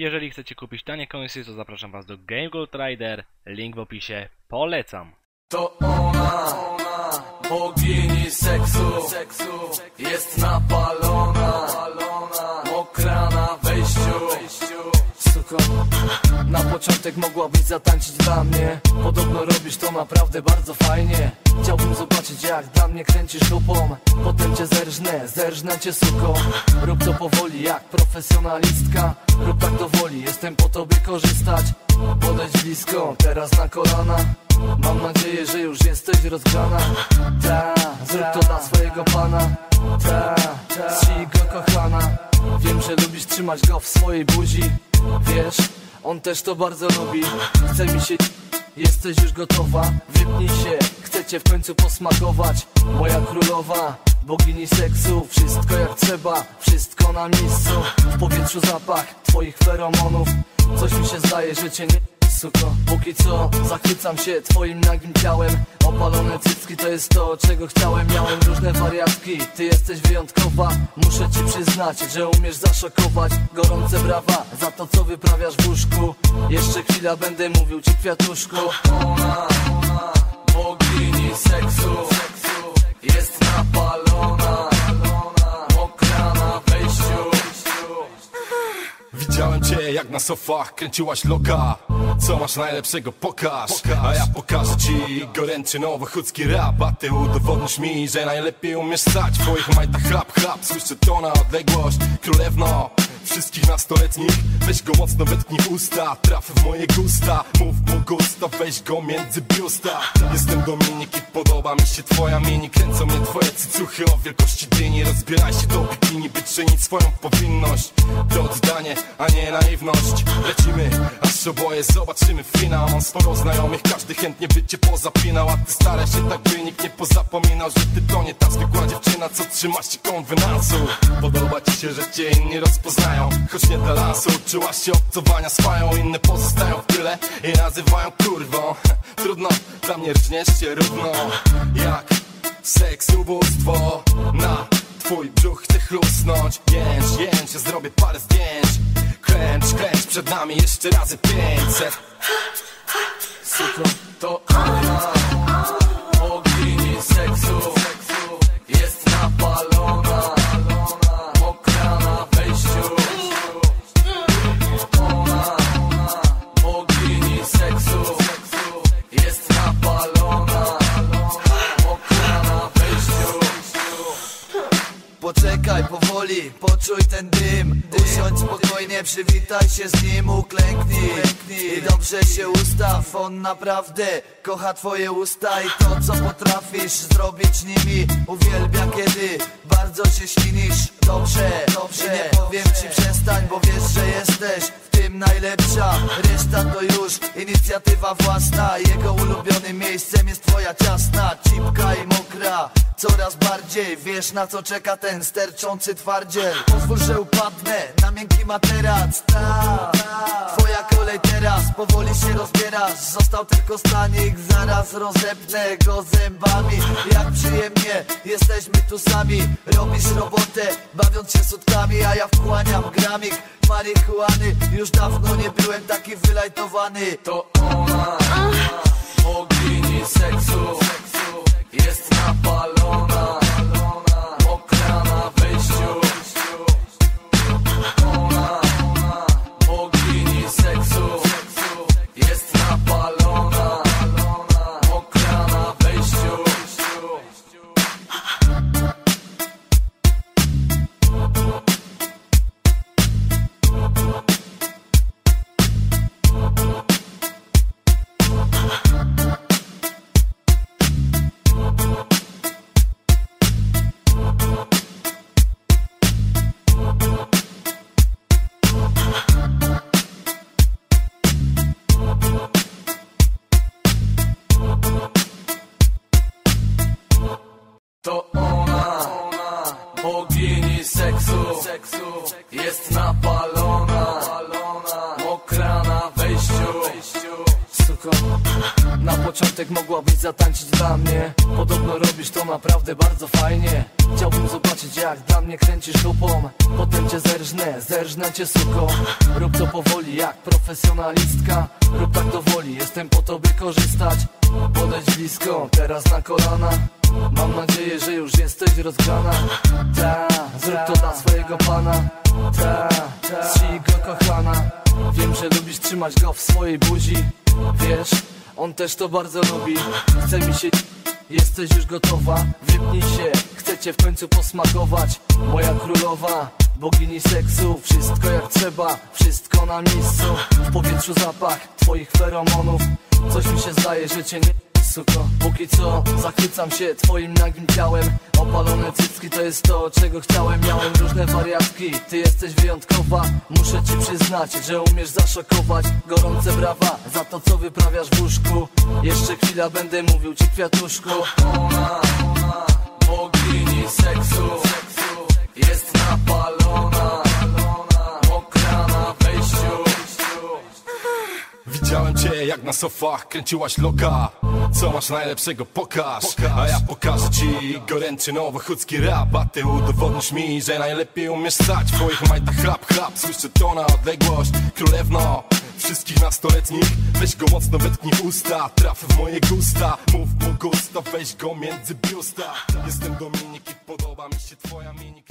Jeżeli chcecie kupić tanie końsy, to zapraszam Was do Game Gold Rider, link w opisie, polecam. To ona, bogini seksu, jest napalona, początek mogłabyś zatańczyć dla mnie. Podobno robisz to naprawdę bardzo fajnie. Chciałbym zobaczyć jak dla mnie kręcisz dupą Potem cię zerżnę, zerżnę cię suko Rób to powoli jak profesjonalistka. Rób tak do woli, jestem po tobie korzystać. Podejdź blisko, teraz na kolana. Mam nadzieję, że już jesteś rozgrana Ta, zrób to dla swojego pana. Ta, ta, go kochana. Wiem, że lubisz trzymać go w swojej buzi. Wiesz, on też to bardzo lubi. Chce mi się... Jesteś już gotowa? Wypnij się, chcę cię w końcu posmakować. Moja królowa, bogini seksu. Wszystko jak trzeba, wszystko na miejscu. W powietrzu zapach twoich feromonów. Coś mi się zdaje, że cię nie suko Póki co zachwycam się twoim nagim ciałem. Opalone cycki to jest to, czego chciałem. Miałem różne wariatki, ty jesteś wyjątkowa. Muszę ci przyznać, że umiesz zaszokować Gorące brawa za to, co wyprawiasz w łóżku. Jeszcze chwila będę mówił ci kwiatuszku. Ona, ona, bogini seksu. Jest napalona, jak na sofach kręciłaś loka. Co masz najlepszego pokaż. A ja pokażę ci goręczy nowochódzki rap. A ty udowodnisz mi, że najlepiej umiesz stać W twoich majtach. Chlap chlap Słyszę to na odległość. Królewno Wszystkich nastoletnich. Weź go mocno wetknij usta Traf w moje gusta. Mów mu gusta Weź go między biusta. Jestem Dominik i podoba mi się twoja mini. Kręcą mnie twoje cycuchy o wielkości dyni. Rozbieraj się do bikini By czynić swoją powinność. To oddanie, a nie naiwność. Lecimy, aż oboje zobaczymy finał. Mam sporo znajomych, każdy chętnie by cię pozapinał A ty staraj się tak, by nikt nie pozapominał Że ty to nie ta zwykła dziewczyna, co trzymasz się konwenansu Podoba ci się, że cię inni rozpoznają Choć nie dla lansu, uczyłaś się obcowania z fają Inne pozostają w tyle i nazywają kurwą. Trudno, dla mnie rżniesz się równo Jak seks ubóstwo Na twój brzuch chcę chlusnąć. Jęcz, jęcz, ja zrobię parę zdjęć. Kręć, kręć, przed nami jeszcze razy pięćset. Suko, to ona poczuj ten dym. Usiądź spokojnie, przywitaj się z nim, uklęknij. I dobrze się ustaw, on naprawdę kocha twoje usta. I to co potrafisz zrobić nimi Uwielbia kiedy bardzo się ślinisz. Dobrze, dobrze, nie powiem ci przestań, bo wiesz, że jesteś tym najlepsza. Reszta to już inicjatywa własna. Jego ulubionym miejscem jest twoja ciasna. Cipka i mokra. Coraz bardziej wiesz na co czeka ten sterczący twardziel. Pozwól, że upadnę na miękki materac. Ta, twoja kolej teraz powoli się rozbierasz Został tylko stanik, zaraz rozepnę go zębami. Jak przyjemnie, jesteśmy tu sami Robisz robotę, bawiąc się sutkami A ja wchłaniam gramik. Marihuany Już dawno nie byłem taki wylajtowany. To ona, bogini To ona, bogini seksu, jest napalona, mokra na wejściu. Na początek mogłabyś zatańczyć dla mnie. Podobno robisz to naprawdę bardzo fajnie. Chciałbym zobaczyć jak dla mnie kręcisz lupą. Potem cię zerżnę, zerżnę cię suko. Rób to powoli jak profesjonalistka. Rób jestem po to by korzystać. Podejdź blisko, teraz na kolana. Mam nadzieję, że już jesteś rozgrana Ta, zrób to dla swojego pana. Ta, czci go kochana. Wiem, że lubisz trzymać go w swojej buzi. Wiesz, on też to bardzo lubi. Chce mi się... Jesteś już gotowa? Wypnij się, chcę cię w końcu posmakować. Moja królowa, bogini seksu Wszystko jak trzeba, wszystko na miejscu. W powietrzu zapach twoich feromonów. Coś mi się zdaje, że cię nie... Suko, póki co zachwycam się twoim nagim ciałem. Opalone cycki to jest to, czego chciałem. Miałem różne wariatki, ty jesteś wyjątkowa. Muszę ci przyznać, że umiesz zaszokować Gorące brawa za to, co wyprawiasz w łóżku. Jeszcze chwila będę mówił ci kwiatuszku. Ona, ona, bogini seksu. Jest napalona, Jak na sofach kręciłaś loka. Co masz najlepszego? Pokaż. A ja pokażę ci goręczy nowochódzki rap. A ty udowodnisz mi, że najlepiej umiesz stać W twoich majtach. Chlap chlap Słyszę to na odległość. Królewno Wszystkich nastoletnich. Weź go mocno wetknij w usta. Traf w moje gusta. Mów mu gusta Weź go między biusta. Jestem Dominik i podoba mi się twoja mini